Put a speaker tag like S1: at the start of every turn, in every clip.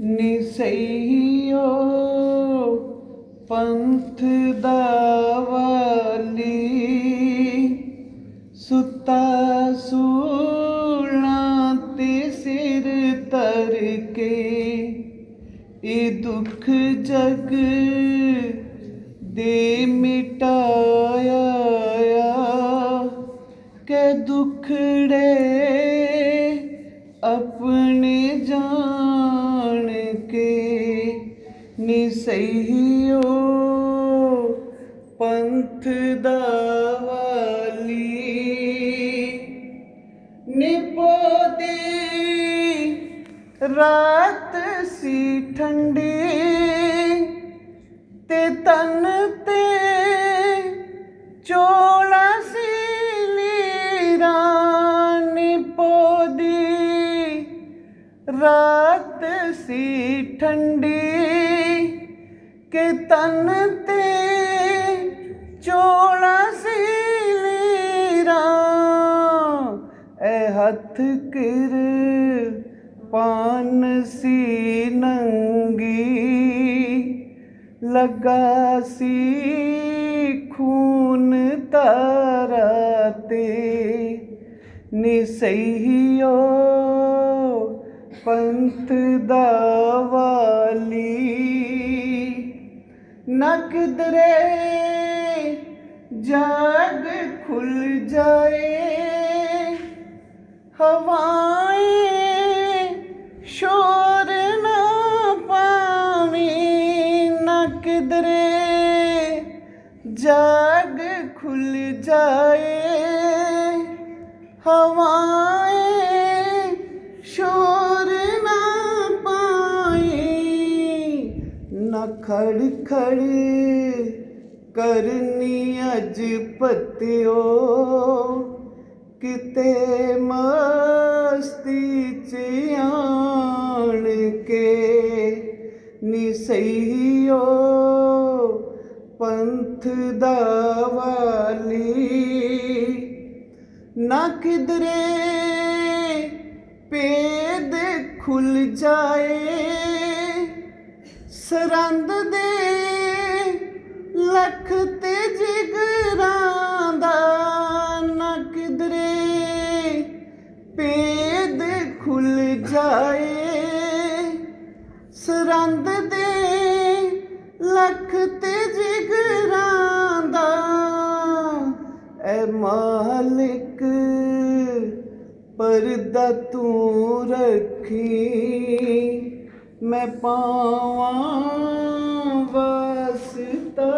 S1: ਨਿਸਈਓ ਪੰਥ ਦਾ ਵਾਲੀ, ਸੁੱਤਾ ਸੂਣਾ ਤੇ ਸਿਰ ਤਰ ਕੇ, ਇਹ ਦੁੱਖ ਜਗ ਦੇ ਮਿਟਾਇਆ ਕਿ ਦੁਖੜੇ ਆਪਣੇ ਜਾਣ ਨਿਸਈਓ ਪੰਥ ਦਾ ਵਾਲੀ ਨਿਪੋਦੀ ਰਾਤ ਸੀ ਠੰਡੀ ਤੇ ਤਨ ਤੇ ਚੋਲਾ ਸੀ ਲੀਰਾਂ ਨਿਪੋਦੀ ਰਾਤ ਸੀ ਠੰਡੀ ਕਿ ਤਨ ਤੇ ਚੋਲਾ ਸੀ ਲੀਰਾਂ। ਐ ਹੱਥ ਕਿਰ ਪਾਨ ਸੀ ਨੰਗੀ। ਲਗਾ ਸੀ ਖੂਨ ਤਾਰਾ ਤੇ। ਨਿਸਈਓ ਪੰਥ ਦਾ ਵਾਲੀ। ਨਾ ਕਿਧਰੇ ਜਗ ਖੁੱਲ ਜਾਏ ਹਵਾਏ ਸ਼ੋਰ ਨਾ ਪਾਵੀ ਨਾ ਕਿਧਰੇ ਜਗ ਖੁੱਲ ਜਾਏ ਨਾ ਖੜ ਖੜ ਕਰਨੀ ਅਜ ਪਤਿਓ। ਕਿਤੇ ਮਸਤੀ ਚ ਆਣ ਕੇ ਨਿਸਈਓ ਪੰਥ ਦਾ ਵਾਲੀ ਨਾ ਕਿਧਰੇ ਪੇਦ ਖੁੱਲ ਜਾਏ। ਸਰੰਦ ਦੇ ਲੱਖ ਤੇ ਜਿਗਰਾਂ ਦਾ ਨਾ ਕਿਧਰੇ ਪੇਦ ਖੁੱਲ ਜਾਏ। ਸਰੰਦ ਦੇ ਲੱਖ ਤੇ ਜਿਗਰਾਂ ਦਾ ਐ ਮਾਲਿਕ, ਪਰਦਾ ਤੂੰ ਰੱਖੀ। ਮੈਂ ਪਾਵਾਂ ਵਸਤਾ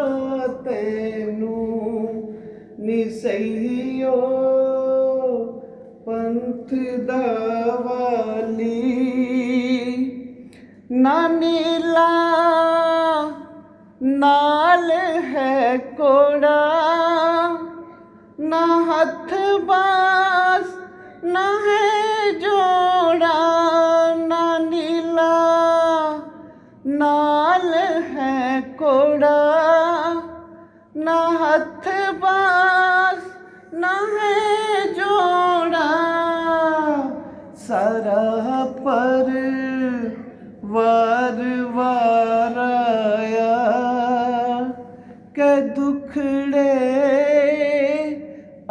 S1: ਤੈਨੂੰ ਨਿਸਈਓ ਪੰਥ ਦਾ ਵਾਲੀ। ਨਾ ਨੀਲਾ, ਨਾਲ ਹੈ ਕੋੜਾ ਨਾ ਹੱਥ ਬਾਸ, ਨਾ ਹੈ ਵਾਰ ਵਾਰ ਆਇਆ ਕਿ ਦੁਖੜੇ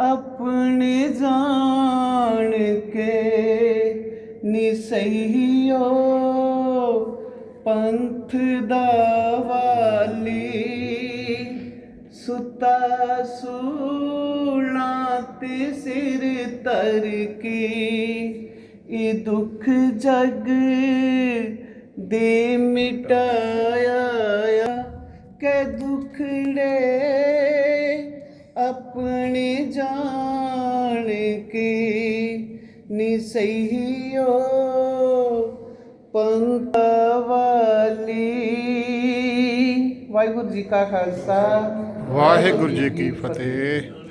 S1: ਆਪਣੇ ਜਾਣ ਕੇ ਨਿਸਈਓ ਪੰਥ ਦਾ ਵਾਲੀ ਸੁਤਾ ਸੂਲਾਂ ਤੇ ਸਿਰ ਤਰ ਕੇ ਇਹ ਦੁੱਖ ਜਗ ਦੇ ਮਿਟਾਇਆ ਕਿ ਦੁਖੜੇ ਆਪਣੇ ਜਾਣ ਕੇ ਨਿਸਈਓ ਪੰਥ ਵਾਲੀ। ਵਾਹਿਗੁਰੂ ਜੀ ਕਾ ਖਾਲਸਾ।
S2: ਵਾਹਿਗੁਰੂ ਜੀ ਕੀ ਫਤਿਹ।